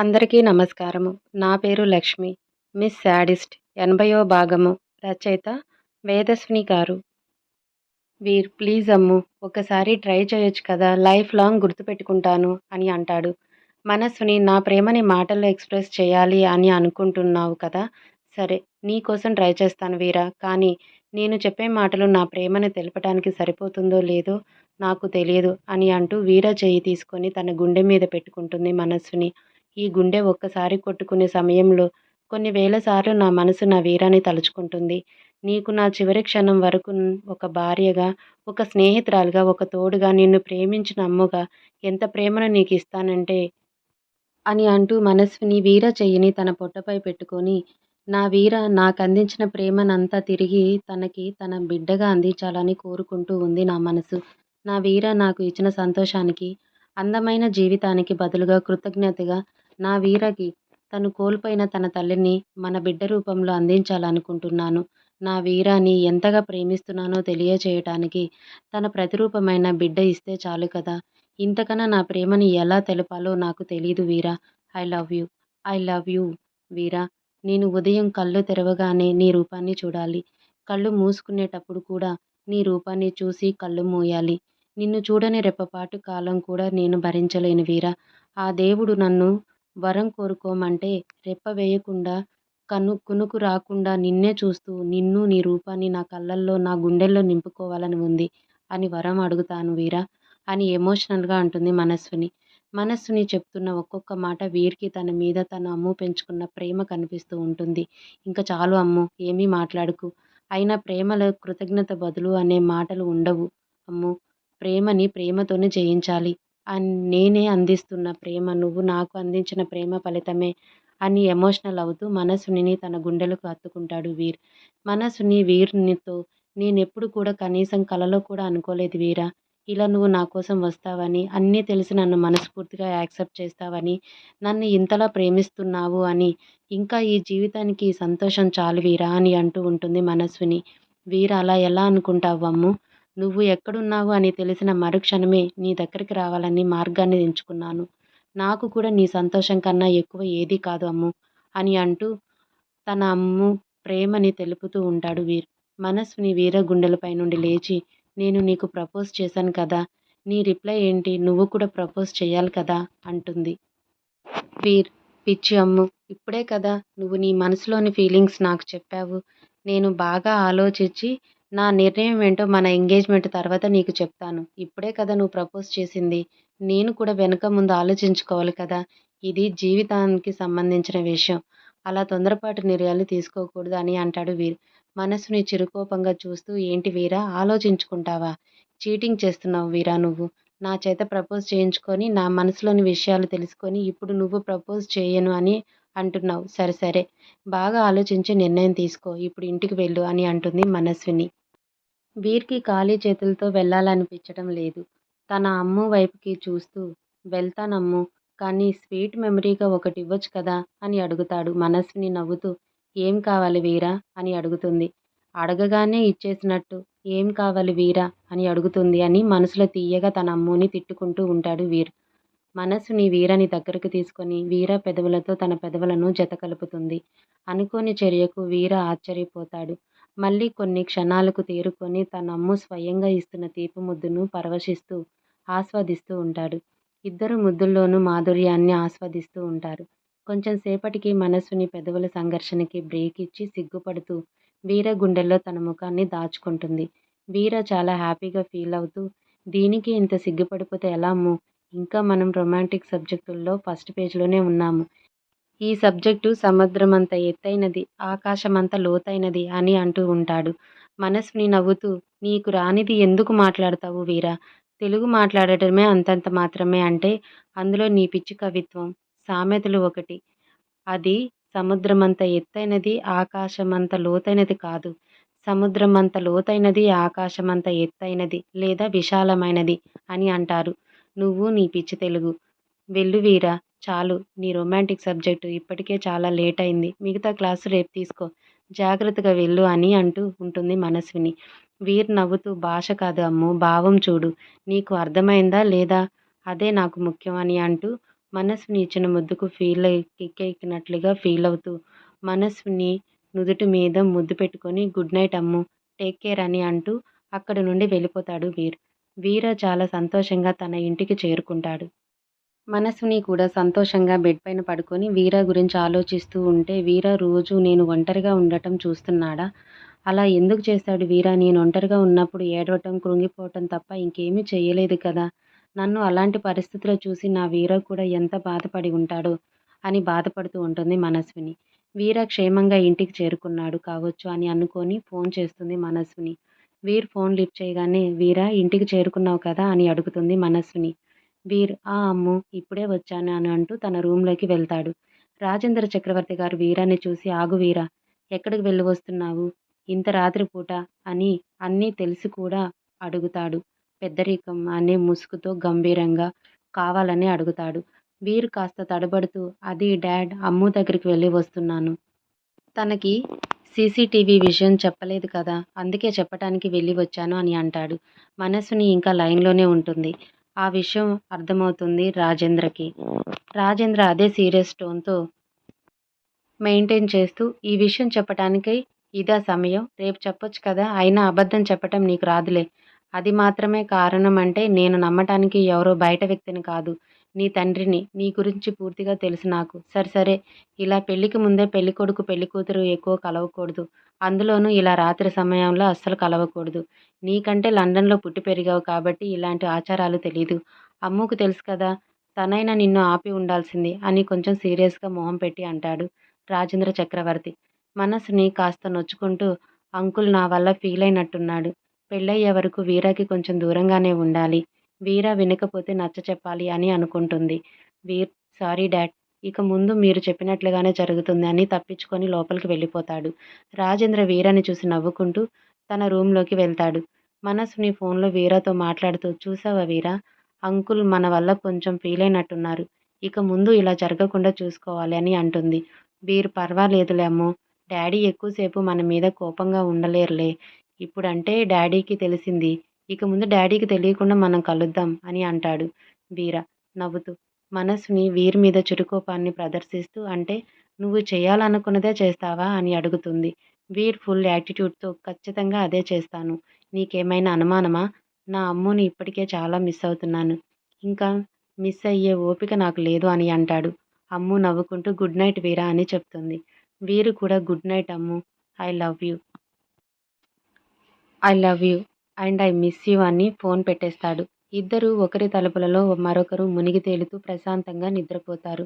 అందరికీ నమస్కారము. నా పేరు లక్ష్మి. మిస్ శాడిస్ట్ ఎనభయో భాగము రచయిత వేదస్విని గారు. వీర్ ప్లీజ్ అమ్ము ఒకసారి ట్రై చేయొచ్చు కదా లైఫ్ లాంగ్ గుర్తుపెట్టుకుంటాను అని అంటాడు. మనస్విని నా ప్రేమని మాటల్లో ఎక్స్ప్రెస్ చేయాలి అని అనుకుంటున్నావు కదా సరే నీకోసం ట్రై చేస్తాను వీరా కానీ నేను చెప్పే మాటలు నా ప్రేమను తెలపడానికి సరిపోతుందో లేదో నాకు తెలియదు అని అంటూ వీర చేయి తీసుకొని తన గుండె మీద పెట్టుకుంటుంది మనస్సుని ఈ గుండె ఒక్కసారి కొట్టుకునే సమయంలో కొన్ని వేల సార్లు నా మనసు నా వీరాన్ని తలుచుకుంటుంది. నీకు నా చివరి క్షణం వరకు ఒక భార్యగా ఒక స్నేహితురాలుగా ఒక తోడుగా నిన్ను ప్రేమించిన అమ్ముగా ఎంత ప్రేమను నీకు ఇస్తానంటే అని అంటూ మనస్విని వీర చెయ్యిని తన పొట్టపై పెట్టుకొని నా వీర నాకు అందించిన ప్రేమనంతా తిరిగి తనకి తన బిడ్డగా అందించాలని కోరుకుంటూ ఉంది నా మనసు. నా వీర నాకు ఇచ్చిన సంతోషానికి అందమైన జీవితానికి బదులుగా కృతజ్ఞతగా నా వీరకి తను కోల్పోయిన తన తల్లిని మన బిడ్డ రూపంలో అందించాలనుకుంటున్నాను. నా వీరాని ఎంతగా ప్రేమిస్తున్నానో తెలియచేయటానికి తన ప్రతిరూపమైన బిడ్డ ఇస్తే చాలు కదా. ఇంతకన్నా నా ప్రేమని ఎలా తెలపాలో నాకు తెలీదు వీరా. I love you. I love you వీరా. నేను ఉదయం కళ్ళు తెరవగానే నీ రూపాన్ని చూడాలి. కళ్ళు మూసుకునేటప్పుడు కూడా నీ రూపాన్ని చూసి కళ్ళు మూయాలి. నిన్ను చూడని రెప్పపాటు కాలం కూడా నేను భరించలేను వీరా. ఆ దేవుడు నన్ను వరం కోరుకోమంటే రెప్ప వేయకుండా కను కునుకు రాకుండా నిన్నే చూస్తూ నిన్ను నీ రూపాన్ని నా కళ్ళల్లో నా గుండెల్లో నింపుకోవాలని ఉంది అని వరం అడుగుతాను వీరా అని ఎమోషనల్గా అంటుంది మనస్విని. మనస్సుని చెప్తున్న ఒక్కొక్క మాట వీరికి తన మీద తన అమ్ము పెంచుకున్న ప్రేమ కనిపిస్తూ ఉంటుంది. ఇంకా చాలు అమ్ము ఏమీ మాట్లాడుకు. అయినా ప్రేమలో కృతజ్ఞత బదులు అనే మాటలు ఉండవు అమ్ము. ప్రేమని ప్రేమతోనే జయించాలి. నేనే అందిస్తున్న ప్రేమ నువ్వు నాకు అందించిన ప్రేమ ఫలితమే అని ఎమోషనల్ అవుతూ మనసుని తన గుండెలకు హత్తుకుంటాడు వీర్. మనసుని వీరునితో నేనెప్పుడు కూడా కనీసం కలలో కూడా అనుకోలేదు వీరా. ఇలా నువ్వు నా కోసం వస్తావని అన్నీ తెలిసి నన్ను మనస్ఫూర్తిగా యాక్సెప్ట్ చేస్తావని నన్ను ఇంతలా ప్రేమిస్తున్నావు అని ఇంకా ఈ జీవితానికి సంతోషం చాలు వీరా అని అంటూ ఉంటుంది మనస్విని వీర అలా ఎలా అనుకుంటావు అమ్ము? నువ్వు ఎక్కడున్నావు అని తెలిసిన మరుక్షణమే నీ దగ్గరికి రావాలని మార్గాన్ని ఎంచుకున్నాను. నాకు కూడా నీ సంతోషం కన్నా ఎక్కువ ఏదీ కాదు అమ్ము అని అంటూ తన అమ్ము ప్రేమని తెలుపుతూ ఉంటాడు వీర్. మనస్విని వీర గుండెలపై నుండి లేచి నేను నీకు ప్రపోజ్ చేశాను కదా నీ రిప్లై ఏంటి? నువ్వు కూడా ప్రపోజ్ చేయాలి కదా అంటుంది. వీర్ పిచ్చి అమ్ము ఇప్పుడే కదా నువ్వు నీ మనసులోని ఫీలింగ్స్ నాకు చెప్పావు. నేను బాగా ఆలోచించి నా నిర్ణయం ఏంటో మన ఎంగేజ్మెంట్ తర్వాత నీకు చెప్తాను. ఇప్పుడే కదా నువ్వు ప్రపోజ్ చేసింది. నేను కూడా వెనక ముందు ఆలోచించుకోవాలి కదా. ఇది జీవితానికి సంబంధించిన విషయం. అలా తొందరపాటు నిర్ణయాలు తీసుకోకూడదు అని అంటాడు వీర్. మనసుని చిరుకోపంగా చూస్తూ ఏంటి వీరా ఆలోచించుకుంటావా? చీటింగ్ చేస్తున్నావు వీరా నువ్వు. నా చేత ప్రపోజ్ చేయించుకొని నా మనసులోని విషయాలు తెలుసుకొని ఇప్పుడు నువ్వు ప్రపోజ్ చేయను అని అంటున్నావు. సరే సరే. బాగా ఆలోచించి నిర్ణయం తీసుకో. ఇప్పుడు ఇంటికి వెళ్ళు అని అంటుంది మనస్విని. వీర్కి ఖాళీ చేతులతో వెళ్ళాలనిపించడం లేదు. తన అమ్ము వైపుకి చూస్తూ వెళ్తానమ్ము కానీ స్వీట్ మెమరీగా ఒకటి ఇవ్వచ్చు కదా అని అడుగుతాడు మనస్విని నవ్వుతూ. ఏం కావాలి వీరా? అని అడుగుతుంది. అడగగానే ఇచ్చేసినట్టు. ఏం కావాలి వీరా? అని అడుగుతుంది అని మనసులో తీయగా తన అమ్ముని తిట్టుకుంటూ ఉంటాడు వీర్. మనసుని వీరని దగ్గరకు తీసుకొని వీర పెదవులతో తన పెదవులను జత కలుపుతుంది అనుకోని చర్యకు వీర ఆశ్చర్యపోతాడు. మళ్ళీ కొన్ని క్షణాలకు తేరుకొని తన అమ్ము స్వయంగా ఇస్తున్న తీపి ముద్దును పరవశిస్తూ ఆస్వాదిస్తూ ఉంటాడు. ఇద్దరు ముద్దుల్లోనూ మాధుర్యాన్ని ఆస్వాదిస్తూ ఉంటారు. కొంచెం సేపటికి మనస్సుని పెదవుల సంఘర్షణకి బ్రేక్ ఇచ్చి సిగ్గుపడుతూ వీర గుండెల్లో తన ముఖాన్ని దాచుకుంటుంది. వీర చాలా హ్యాపీగా ఫీల్ అవుతూ దీనికి ఇంత సిగ్గుపడిపోతే ఎలా అమ్ము? ఇంకా మనం రొమాంటిక్ సబ్జెక్టుల్లో ఫస్ట్ పేజ్లోనే ఉన్నాము. ఈ సబ్జెక్టు సముద్రం అంత ఎత్తైనది ఆకాశం అంత లోతైనది అని అంటూ ఉంటాడు. మనస్సుని నవ్వుతూ నీకు రానిది ఎందుకు మాట్లాడతావు వీరా? తెలుగు మాట్లాడటమే అంతంత మాత్రమే అంటే అందులో నీ పిచ్చి కవిత్వం సామెతలు ఒకటి. అది సముద్రమంత ఎత్తైనది ఆకాశమంత లోతైనది కాదు. సముద్రమంత లోతైనది ఆకాశమంత ఎత్తైనది లేదా విశాలమైనది అని అంటారు. నువ్వు నీ పిచ్చి తెలుగు. వెళ్ళు వీరా చాలు నీ రొమాంటిక్ సబ్జెక్టు ఇప్పటికే చాలా లేట్ అయింది మిగతా క్లాసు రేపు తీసుకో. జాగ్రత్తగా వెళ్ళు అని అంటూ ఉంటుంది మనస్విని. వీర్ నవ్వుతూ భాష కాదు అమ్ము భావం చూడు. నీకు అర్థమైందా లేదా? అదే నాకు ముఖ్యం అని అంటూ మనస్విని ఇచ్చిన ముద్దుకు ఫీల్ కిక్కెక్కినట్లుగా ఫీల్ అవుతూ మనస్విని నుదుటి మీద ముద్దు పెట్టుకొని good night Ammu take care అని అంటూ అక్కడి నుండి వెళ్ళిపోతాడు వీర్. వీర చాలా సంతోషంగా తన ఇంటికి చేరుకుంటాడు. మనసుని కూడా సంతోషంగా బెడ్ పైన పడుకొని వీర గురించి ఆలోచిస్తూ ఉంటే వీర రోజు నేను ఒంటరిగా ఉండటం చూస్తున్నాడా? అలా ఎందుకు చేశాడు వీర? నేను ఒంటరిగా ఉన్నప్పుడు ఏడవటం కృంగిపోవటం తప్ప ఇంకేమీ చేయలేదు కదా. నన్ను అలాంటి పరిస్థితిలో చూసి నా వీరా కూడా ఎంత బాధపడి ఉంటాడో అని బాధపడుతూ ఉంటుంది మనస్విని. వీర క్షేమంగా ఇంటికి చేరుకున్నాడు కావచ్చు అని అనుకొని ఫోన్ చేస్తుంది మనస్విని. వీర్ ఫోన్ లిఫ్ట్ చేయగానే వీరా ఇంటికి చేరుకున్నావు కదా అని అడుగుతుంది మనస్విని. వీర్ ఆ అమ్ము ఇప్పుడే వచ్చాను అని అంటూ తన రూమ్లోకి వెళ్తాడు. రాజేంద్ర చక్రవర్తి గారు వీరాన్ని చూసి ఆగు వీరా ఎక్కడికి వెళ్ళి వస్తున్నావు? ఇంత రాత్రిపూట అని అన్నీ తెలిసి కూడా అడుగుతాడు. పెద్దరికం అనే ముసుగుతో గంభీరంగా కావాలని అడుగుతాడు. వీరు కాస్త తడబడుతూ అది డాడ్ అమ్ము దగ్గరికి వెళ్ళి వస్తున్నాను. తనకి సీసీటీవీ విషయం చెప్పలేదు కదా అందుకే చెప్పటానికి వెళ్ళి వచ్చాను అని అంటాడు. మనసుని ఇంకా లైన్లోనే ఉంటుంది. ఆ విషయం అర్థమవుతుంది రాజేంద్రకి. రాజేంద్ర అదే సీరియస్ టోన్తో మెయింటైన్ చేస్తూ ఈ విషయం చెప్పటానికి ఇదా సమయం రేపు చెప్పొచ్చు కదా అయినా అబద్ధం చెప్పటం నీకు రాదులే. అది మాత్రమే కారణం అంటే నేను నమ్మటానికి ఎవరో బయట వ్యక్తిని కాదు. నీ తండ్రిని నీ గురించి పూర్తిగా తెలుసు నాకు. సరే సరే. ఇలా పెళ్ళికి ముందే పెళ్ళి కొడుకు పెళ్ళి కూతురు ఎక్కువ కలవకూడదు. అందులోనూ ఇలా రాత్రి సమయంలో అస్సలు కలవకూడదు. నీకంటే లండన్లో పుట్టి పెరిగావు కాబట్టి ఇలాంటి ఆచారాలు తెలీదు. అమ్ముకు తెలుసు కదా తనైనా నిన్ను ఆపి ఉండాల్సింది అని కొంచెం సీరియస్గా మొహం పెట్టి అంటాడు రాజేంద్ర చక్రవర్తి. మనసుని కాస్త నొచ్చుకుంటూ అంకుల్ నా వల్ల ఫీల్ అయినట్టున్నాడు పెళ్ళయ్యే వరకు వీరాకి కొంచెం దూరంగానే ఉండాలి. వీర వినకపోతే నచ్చ చెప్పాలి అని అనుకుంటుంది. వీర్ సారీ డాడ్ ఇక ముందు మీరు చెప్పినట్లుగానే జరుగుతుంది అని తప్పించుకొని లోపలికి వెళ్ళిపోతాడు. రాజేంద్ర వీరని చూసి నవ్వుకుంటూ తన రూమ్లోకి వెళ్తాడు. మనసుని ఫోన్లో వీరాతో మాట్లాడుతూ చూసావా వీరా? అంకుల్ మన వల్ల కొంచెం ఫీల్ అయినట్టున్నారు. ఇక ముందు ఇలా జరగకుండా చూసుకోవాలి అని అంటుంది. వీరు పర్వాలేదులే అమ్మో. డాడీ ఎక్కువసేపు మన మీద కోపంగా ఉండలేరులే. ఇప్పుడంటే డాడీకి తెలిసింది. ఇక ముందు డాడీకి తెలియకుండా మనం కలుద్దాం అని అంటాడు వీర. నవ్వుతూ మనసుని వీరి మీద చురుకోపాన్ని ప్రదర్శిస్తూ అంటే నువ్వు చేయాలనుకున్నదే చేస్తావా? అని అడుగుతుంది. వీర్ ఫుల్ యాటిట్యూడ్తో ఖచ్చితంగా అదే చేస్తాను. నీకేమైనా అనుమానమా? నా అమ్ముని ఇప్పటికే చాలా మిస్ అవుతున్నాను. ఇంకా మిస్ అయ్యే ఓపిక నాకు లేదు అని అంటాడు. అమ్ము నవ్వుకుంటూ గుడ్ నైట్ వీరా అని చెప్తుంది. వీరు కూడా good night Ammu I love you. I love you. And I miss you అని ఫోన్ పెట్టేస్తాడు. ఇద్దరు ఒకరి తలుపులలో మరొకరు మునిగి తేలుతూ ప్రశాంతంగా నిద్రపోతారు.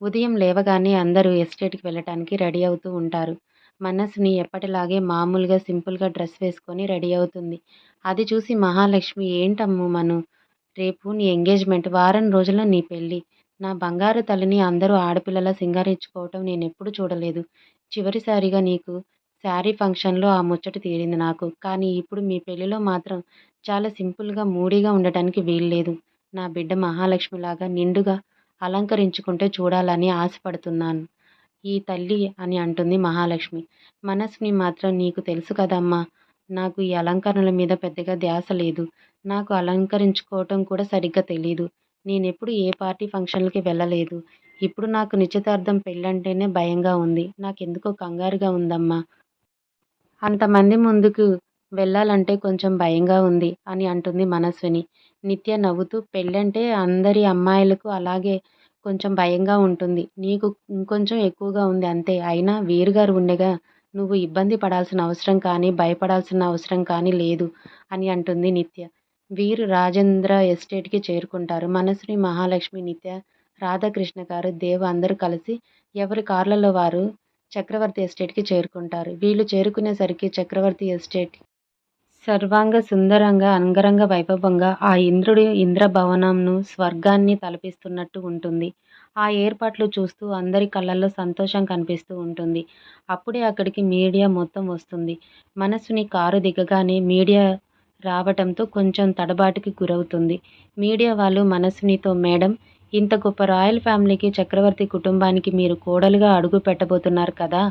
ఉదయం లేవగానే అందరూ ఎస్టేట్కి వెళ్ళటానికి రెడీ అవుతూ ఉంటారు. మనస్సుని ఎప్పటిలాగే మామూలుగా సింపుల్గా డ్రెస్ వేసుకొని రెడీ అవుతుంది. అది చూసి మహాలక్ష్మి ఏంటమ్ము మను? రేపు నీ ఎంగేజ్మెంట్ వారం రోజుల్లో నీ పెళ్ళి. నా బంగారు తల్లిని అందరూ ఆడపిల్లలా సింగారించుకోవటం నేను ఎప్పుడు చూడలేదు. చివరిసారిగా నీకు శారీ ఫంక్షన్లో ఆ ముచ్చట తీరింది నాకు. కానీ ఇప్పుడు మీ పెళ్ళిలో మాత్రం చాలా సింపుల్గా మూడీగా ఉండటానికి వీల్లేదు నా బిడ్డ మహాలక్ష్మిలాగా నిండుగా అలంకరించుకుంటే చూడాలని ఆశపడుతున్నాను. ఈ తల్లి అని అంటుంది మహాలక్ష్మి. మనస్విని మాత్రం నీకు తెలుసు కదమ్మా. నాకు ఈ అలంకరణల మీద పెద్దగా ధ్యాస లేదు. నాకు అలంకరించుకోవటం కూడా సరిగ్గా తెలీదు. నేనెప్పుడు ఏ పార్టీ ఫంక్షన్లకి వెళ్ళలేదు. ఇప్పుడు నాకు నిశ్చితార్థం పెళ్ళంటేనే భయంగా ఉంది. నాకెందుకో కంగారుగా ఉందమ్మా. అంతమంది ముందుకు వెళ్ళాలంటే కొంచెం భయంగా ఉంది అని అంటుంది మనస్విని. నిత్య నవ్వుతూ పెళ్ళంటే అందరి అమ్మాయిలకు అలాగే కొంచెం భయంగా ఉంటుంది. నీకు ఇంకొంచెం ఎక్కువగా ఉంది అంతే. అయినా వీరుగారు ఉండగా నువ్వు ఇబ్బంది పడాల్సిన అవసరం కానీ భయపడాల్సిన అవసరం కానీ లేదు అని అంటుంది నిత్య. వీరు రాజేంద్ర ఎస్టేట్కి చేరుకుంటారు. మనస్విని మహాలక్ష్మి నిత్య రాధాకృష్ణ గారు దేవ్ అందరూ కలిసి ఎవరి కార్లలో వారు చక్రవర్తి ఎస్టేట్కి చేరుకుంటారు. వీళ్ళు చేరుకునేసరికి చక్రవర్తి ఎస్టేట్ సర్వాంగ సుందరంగా అంగరంగ వైభవంగా ఆ ఇంద్రుడి ఇంద్రభవనంను స్వర్గాన్ని తలపిస్తున్నట్టు ఉంటుంది. ఆ ఏర్పాట్లు చూస్తూ అందరి కళ్ళల్లో సంతోషం కనిపిస్తూ ఉంటుంది. అప్పుడే అక్కడికి మీడియా మొత్తం వస్తుంది. మనసుని కారు దిగగానే మీడియా రావటంతో కొంచెం తడబాటుకి గురవుతుంది. మీడియా వాళ్ళు మనసునితో మేడం ఇంత గొప్ప రాయల్ ఫ్యామిలీకి చక్రవర్తి కుటుంబానికి మీరు కోడలుగా అడుగు పెట్టబోతున్నారు కదా?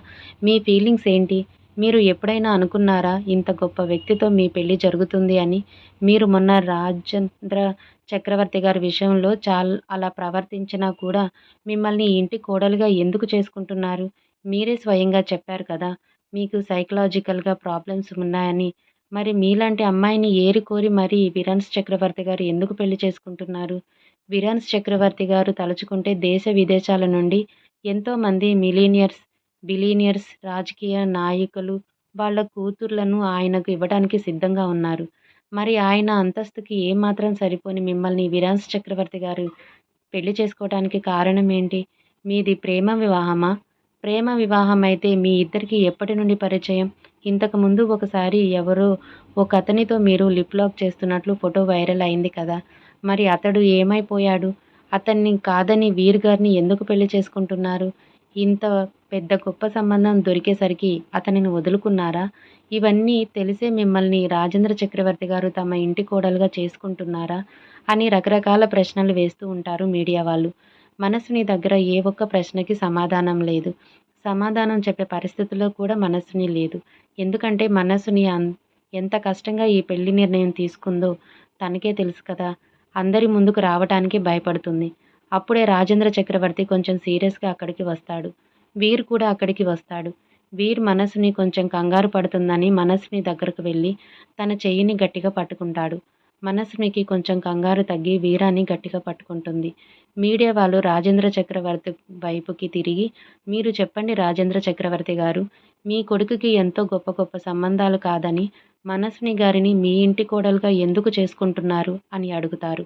మీ ఫీలింగ్స్ ఏంటి? మీరు ఎప్పుడైనా అనుకున్నారా ఇంత గొప్ప వ్యక్తితో మీ పెళ్ళి జరుగుతుంది అని? మీరు మొన్న రాజేంద్ర చక్రవర్తి గారి విషయంలో చాల్ అలా ప్రవర్తించినా కూడా మిమ్మల్ని ఇంటి కోడలుగా ఎందుకు చేసుకుంటున్నారు? మీరే స్వయంగా చెప్పారు కదా మీకు సైకలాజికల్గా ప్రాబ్లమ్స్ ఉన్నాయని. మరి మీలాంటి అమ్మాయిని ఏరి కోరి మరి విరన్స్ చక్రవర్తి గారు ఎందుకు పెళ్ళి చేసుకుంటున్నారు? విరాన్స్ చక్రవర్తి గారు తలుచుకుంటే దేశ విదేశాల నుండి ఎంతోమంది మిలీనియర్స్ బిలీనియర్స్ రాజకీయ నాయకులు వాళ్ళ కూతుర్లను ఆయనకు ఇవ్వడానికి సిద్ధంగా ఉన్నారు. మరి ఆయన అంతస్తుకి ఏమాత్రం సరిపోని మిమ్మల్ని విరాన్స్ చక్రవర్తి గారు పెళ్ళి చేసుకోవడానికి కారణం ఏంటి? మీది ప్రేమ వివాహమా? ప్రేమ వివాహం అయితే మీ ఇద్దరికి ఎప్పటి నుండి పరిచయం? ఇంతకు ముందు ఒకసారి ఎవరో ఒక అతనితో మీరు లిప్ లాక్ చేస్తున్నట్లు ఫోటో వైరల్ అయింది కదా. మరి అతడు ఏమైపోయాడు? అతన్ని కాదని వీర్ గారిని ఎందుకు పెళ్ళి చేసుకుంటున్నారు? ఇంత పెద్ద గొప్ప సంబంధం దొరికేసరికి అతనిని వదులుకున్నారా? ఇవన్నీ తెలిసే మిమ్మల్ని రాజేంద్ర చక్రవర్తి గారు తమ ఇంటి కోడలుగా చేసుకుంటున్నారా? అని రకరకాల ప్రశ్నలు వేస్తూ ఉంటారు మీడియా వాళ్ళు. మనసుని దగ్గర ఏ ఒక్క ప్రశ్నకి సమాధానం లేదు. సమాధానం చెప్పే పరిస్థితిలో కూడా మనసుని లేదు. ఎందుకంటే మనసుని ఎంత కష్టంగా ఈ పెళ్ళి నిర్ణయం తీసుకుందో తనకే తెలుసు కదా. అందరి ముందుకు రావటానికి భయపడుతుంది. అప్పుడే రాజేంద్ర చక్రవర్తి కొంచెం సీరియస్గా అక్కడికి వస్తాడు. వీర్ కూడా అక్కడికి వస్తాడు. వీర్ మనసుని కొంచెం కంగారు పడుతుందని మనసుని దగ్గరకు వెళ్ళి తన చెయ్యిని గట్టిగా పట్టుకుంటాడు. మనసునికి కొంచెం కంగారు తగ్గి వీరాన్ని గట్టిగా పట్టుకుంటుంది. మీడియా వాళ్ళు రాజేంద్ర చక్రవర్తి వైపుకి తిరిగి మీరు చెప్పండి రాజేంద్ర చక్రవర్తి గారు మీ కొడుకుకి ఎంతో గొప్ప గొప్ప సంబంధాలు కాదని మనస్విని గారిని మీ ఇంటి కోడలుగా ఎందుకు చేసుకుంటున్నారు? అని అడుగుతారు.